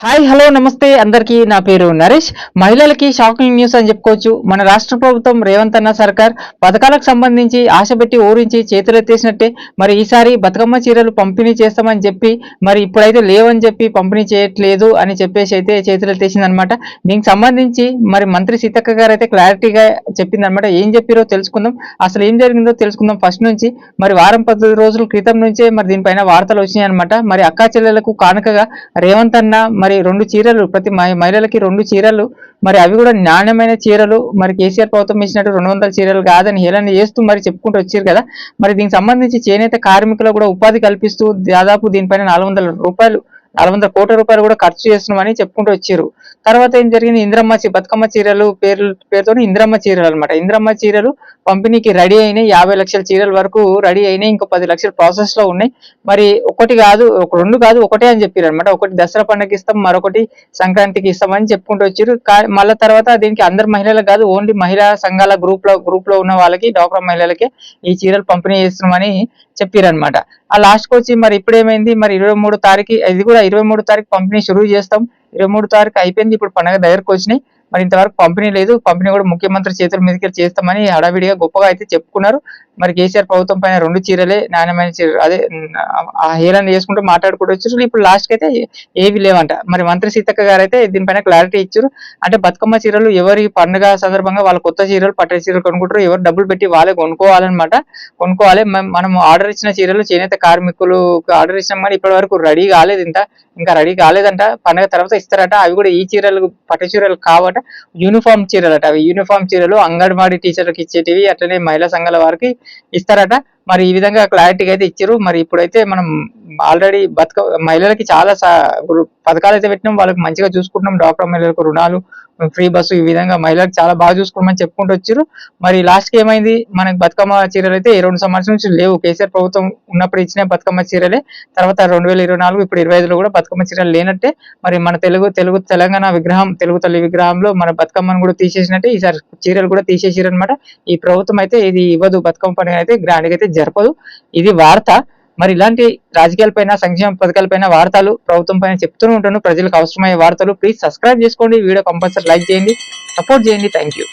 Hi hello నమస్తే. అందరికీ నా పేరు నరేష్. మహిళలకి షాకింగ్ న్యూస్ అని చెప్పుకోవచ్చు. మన రాష్ట్ర ప్రభుత్వం రేవంత్ అన్న సర్కార్ పథకాలకు సంబంధించి ఆశ పెట్టి ఊరించి చేతులెత్తేసినట్టే మరి ఈసారి బతుకమ్మ చీరలు పంపిణీ చేస్తామని చెప్పి మరి ఇప్పుడైతే లేవని చెప్పి పంపిణీ చేయట్లేదు అని చెప్పేసి అయితే చేతులెత్తేసిందనమాట. దీనికి సంబంధించి మరి మంత్రి సీతక్క గారు అయితే క్లారిటీగా చెప్పిందనమాట. ఏం చెప్పారో తెలుసుకుందాం. అసలు ఏం జరిగిందో తెలుసుకుందాం ఫస్ట్ నుంచి. మరి వారం పది రోజుల క్రితం నుంచే మరి దీనిపైన వార్తలు వచ్చినాయి అనమాట మరి అక్కా చెల్లెలకు కానుకగా రేవంత్ అన్న మరి రెండు చీరలు ప్రతి మహిళలకి రెండు చీరలు మరి అవి కూడా నాణ్యమైన చీరలు మరి కేసీఆర్ ప్రభుత్వం ఇచ్చినట్టు రెండు వందల చీరలు కాదని హేళన చేస్తూ మరి చెప్పుకుంటూ వచ్చారు కదా. మరి దీనికి సంబంధించి చేనేత కార్మికులకు కూడా ఉపాధి కల్పిస్తూ దాదాపు దీనిపైన నాలుగు వందల రూపాయలు నాలుగు వందల కోట్ల రూపాయలు కూడా ఖర్చు చేస్తున్నామని చెప్పుకుంటూ వచ్చారు. తర్వాత ఏం జరిగింది? ఇంద్రమ్మ చీ- బతుకమ్మ చీరలు పేరు పేరుతో ఇంద్రమ్మ చీరలు అనమాట ఇంద్రమ్మ చీరలు పంపిణీకి రెడీ అయినాయి. యాభై లక్షల చీరల వరకు రెడీ అయినాయి. ఇంకో పది లక్షల ప్రాసెస్లో ఉన్నాయి. మరి ఒకటి కాదు ఒక రెండు కాదు ఒకటే అని చెప్పారు అనమాట ఒకటి దసరా పండుగకి ఇస్తాం మరొకటి సంక్రాంతికి ఇస్తామని చెప్పుకుంటూ వచ్చారు. కానీ మళ్ళా తర్వాత దీనికి అందరు మహిళలకు కాదు ఓన్లీ మహిళా సంఘాల గ్రూప్లో గ్రూప్లో ఉన్న వాళ్ళకి డాక్టర్ మహిళలకే ఈ చీరలు పంపిణీ చేస్తున్నామని చెప్పారనమాట ఆ లాస్ట్కి వచ్చి మరి ఇప్పుడు ఏమైంది మరి ఇరవై మూడు తారీఖు ఇది కూడా ఇరవై మూడు తారీఖు పంపిణీ షురూ చేస్తాం. ఇరవై మూడు తారీఖు అయిపోయింది. ఇప్పుడు పండగ దగ్గరకు వచ్చినాయి. మరి ఇంతవరకు పంపిణీ లేదు. పంపిణీ కూడా ముఖ్యమంత్రి చేతుల మీదకి చేస్తామని హడావిడిగా గొప్పగా అయితే చెప్పుకున్నారు. మరి కేసీఆర్ ప్రభుత్వం పైన రెండు చీరలే నాణ్యమైన చీర అదే ఆ హేళన చేసుకుంటూ మాట్లాడుకుంటూ వచ్చారు. ఇప్పుడు లాస్ట్కి అయితే ఏవి లేవంట. మరి మంత్రి సీతక్క గారు అయితే దీనిపైన క్లారిటీ ఇచ్చారు. అంటే బతుకమ్మ చీరలు ఎవరి పండుగ సందర్భంగా వాళ్ళ కొత్త చీరలు పట్ట చీరలు కొనుక్కుంటారు ఎవరు డబ్బులు పెట్టి వాళ్ళే కొనుక్కోవాలన్నమాట. కొనుక్కోవాలి. మనం ఆర్డర్ ఇచ్చిన చీరలు చేనేత కార్మికులు ఆర్డర్ ఇచ్చినాం కానీ ఇప్పటి వరకు రెడీ కాలేదు ఇంత. ఇంకా రెడీ కాలేదంట. పండుగ తర్వాత ఇస్తారట. అవి కూడా ఈ చీరలు పట్టు చీరలు కావట. యూనిఫామ్ చీరలట. అవి యూనిఫామ్ చీరలు అంగన్వాడీ టీచర్లకు ఇచ్చేటివి అట్లనే మహిళా సంఘాల వారికి ఇస్తారట. మరి ఈ విధంగా క్లారిటీగా అయితే ఇచ్చారు. మరి ఇప్పుడైతే మనం ఆల్రెడీ బతుక మహిళలకి చాలా పథకాలు అయితే పెట్టినాం. వాళ్ళకి మంచిగా చూసుకుంటున్నాం. డాక్టర్ మహిళలకు రుణాలు ఫ్రీ బస్సు ఈ విధంగా మహిళలకు చాలా బాగా చూసుకోమని చెప్పుకుంటూ వచ్చారు. మరి లాస్ట్కి ఏమైంది? మనకి బతుకమ్మ చీరలు అయితే ఈ రెండు సంవత్సరం నుంచి లేవు. కేసీఆర్ ప్రభుత్వం ఉన్నప్పుడు ఇచ్చిన బతుకమ్మ చీరలే. తర్వాత రెండు వేల ఇరవై నాలుగు ఇప్పుడు ఇరవై ఐదులో కూడా బతుకమ్మ చీరలు లేనట్టే. మరి మన తెలుగు తెలుగు తెలంగాణ విగ్రహం తెలుగు తల్లి విగ్రహంలో మన బతుకమ్మను కూడా తీసేసినట్టే. ఈసారి చీరలు కూడా తీసేసారు అనమాట ఈ ప్రభుత్వం అయితే ఇది ఇవ్వదు. బతుకమ్మ పండుగ అయితే గ్రాండ్గా అయితే జరపదు. ఇది వార్త. మరి ఇలాంటి రాజకీయాలపైన సంక్షేమ పథకాలపైన వార్తలు ప్రభుత్వం పైన చెప్తూనే ఉంటాను ప్రజలకు అవసరమయ్యే వార్తలు ప్లీజ్ సబ్స్క్రైబ్ చేసుకోండి. వీడియో కంపల్సరీ లైక్ చేయండి. సపోర్ట్ చేయండి. Thank you